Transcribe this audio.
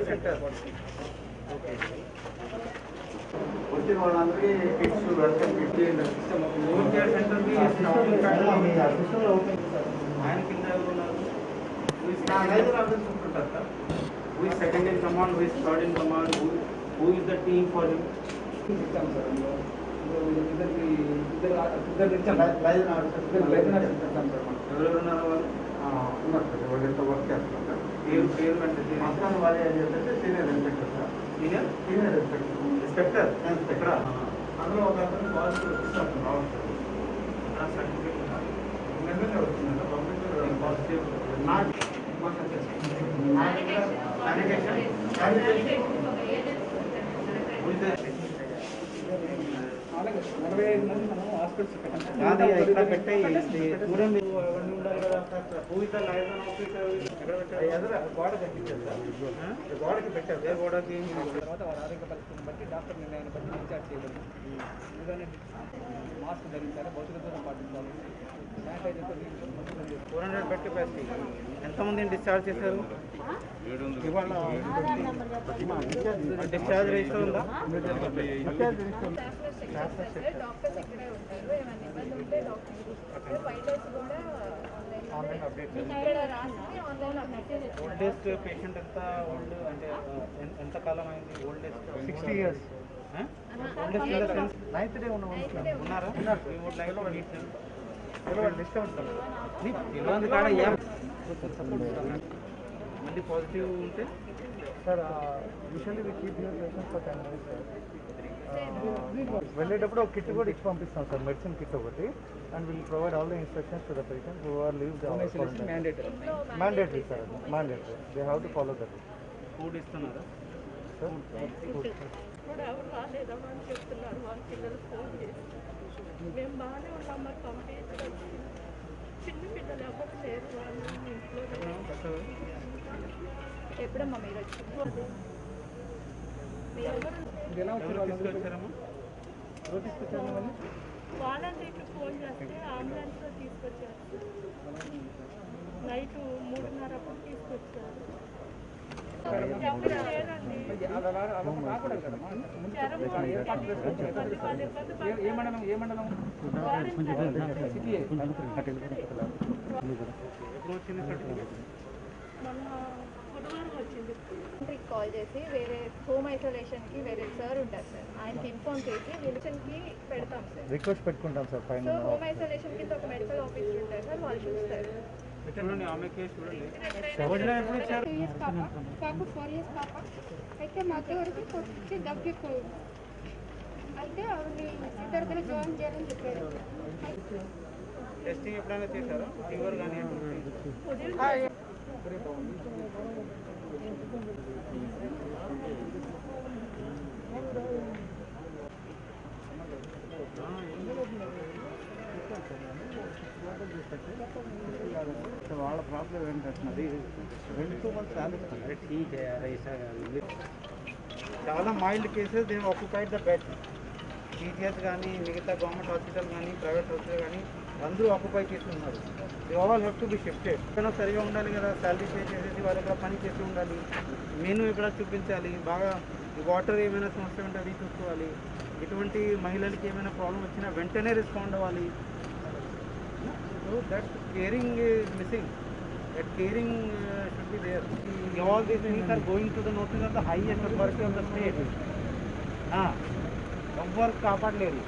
Centre okay వచ్చిన వాళ్ళందరికీ kits welcome kit home care సెంటర్కి ఆయన కింద ఎవరు ఉన్నారు నా రైతులు అందరూ చూసుకుంటారు sir who is second in command who is third in command who who is the team for him ఇచ్చాం సార్ అందులో ఇందులో ఇద్దరికి ఇద్దరు ఇద్దరు ఇచ్చాం లైవ్ ఆఫీసర్ ఇద్దరు లైసెన్స్ ఇచ్చాం సార్ మనం ఎవరెవరు ఉన్నారు వాళ్ళు ఉన్నారు సార్. వర్క్ చేస్తున్నారు పేరు పేరు అంటే మస్తాన్ వాళ్ళు ఏం చేస్తే senior inspector sir. Senior senior inspector inspector inspector అందులో ఒక అతను పాజిటివ్ ఇస్తాను రావాలి సార్. సర్టిఫికేట్ నిన్ననే వచ్చిందంట పంపించారు పాజిటివ్ నాకు శానిటేషన్ శానిటేషన్ అలాగే నలభై ఐదు మంది మనం హాస్పిటల్స్ పెట్టాం గోడ కట్టించారు గోడకి పెట్టారు ఏ గోడకి తర్వాత వారి ఆరోగ్య పరిస్థితిని బట్టి డాక్టర్ నిర్ణయాన్ని బట్టి డిశ్చార్జ్ చేయబడింది ఎందుకంటే మాస్క్ ధరించాలి భౌతిక దూరం పాటించాలి శానిటైజర్తో ఫోర్ హండ్రెడ్ బెడ్ కెపాసిటీ ఎంతమందిని డిశ్చార్జ్ చేశారు. డిశ్చార్జ్ రిజిస్టర్ ఉందా డాక్టర్స్ ఇక్కడే ఉంటారు. ఏమైనా ఇబ్బంది ఉంటే డాక్టర్ వైట్ డేస్ కూడా ఆన్లైన్ అప్డేట్ ఇక్కడ రాసి online update old age patient ఎంత ఓల్డ్ అంటే ఎంత కాలం అయింది old age sixty years. Old age in the sense ninth day ఉన్న ఉన్నారా? We would like to meet them. పిలవండి లిస్ట్ కాడ ఏం మళ్ళీ పాజిటివ్ ఉంటే? Sir usually we keep your patients for ten minutes sir వెళ్ళేటప్పుడు ఒక కిట్ కూడా ఇచ్చి పంపిస్తాం సార్ మెడిసిన్ కిట్ ఒకటి and will provide all the instructions to the patient who are leave mandatory sir mandatory they have to follow that food ఇస్తున్నారా? Sir ఇప్పుడు ఎవరు రాలేదమ్మా అని చెప్తున్నారు. వాళ్ళ పిల్లలు ఫోన్ చేసి మేము బాగానే ఉన్నాం. మరి పంపించడం చిన్న పిల్లలు ఎవరు లేరు. వాళ్ళు ఇంట్లో ఎప్పుడమ్మా మీరు వచ్చింది వాలంటీర్కి ఫోన్ చేస్తే అంబులెన్స్లో తీసుకొచ్చారు. నైట్ మూడున్నర అప్పుడు తీసుకొచ్చారు. ఏ- మండలం? ఏ మండలం ఎప్పుడు వచ్చింది కాల్ చేసి వేరే హోమ్ ఐసోలేషన్కి వేరే సార్ ఉంటారు సార్ ఆయనకి ఇన్ఫార్మ్ చేసి విలిషన్కి పెడతాం సార్ రిక్వెస్ట్ పెట్టుకుంటాం సార్ పైన సో హోమ్ ఐసోలేషన్ కింద ఒక మెడికల్ ఆఫీసర్ ఉంటారు సార్ వాళ్ళు చూస్తారు. పాప. ఫోర్ ఇయర్స్ పాప. అయితే మధ్య వరకు కొంచెం దగ్గు ఎక్కువ. అయితే ఆవిడని ఇద్దరు జాయిన్ చేయాలని చెప్పారు. టెస్టింగ్ ఎప్పుడైనా చేశారా? ఫీవర్ కానీ వాళ్ళ ప్రాబ్లం ఏంటంటే రెండు టూ మంత్స్ చాలా mild cases they occupied the bed GTS కానీ మిగతా గవర్నమెంట్ హాస్పిటల్ కానీ ప్రైవేట్ హాస్పిటల్ కానీ అందరూ ఆక్యుపై చేస్తున్నారు. They all have to be shifted ఎక్కడైనా సరిగా ఉండాలి కదా శాలరీ పే చేసేసి వాళ్ళు ఇక్కడ పని చేసి ఉండాలి. మెనూ ఇక్కడ చూపించాలి బాగా వాటర్ ఏమైనా సమస్య ఉంటే అది చూసుకోవాలి. ఇటువంటి మహిళలకి ఏమైనా ప్రాబ్లం వచ్చినా వెంటనే రెస్పాండ్ అవ్వాలి. So that caring missing missing. That caring uh, should be there. All these things are going to the notice of the highest authority of the state. Ah. ఎవ్వరు కాపాడలేరు.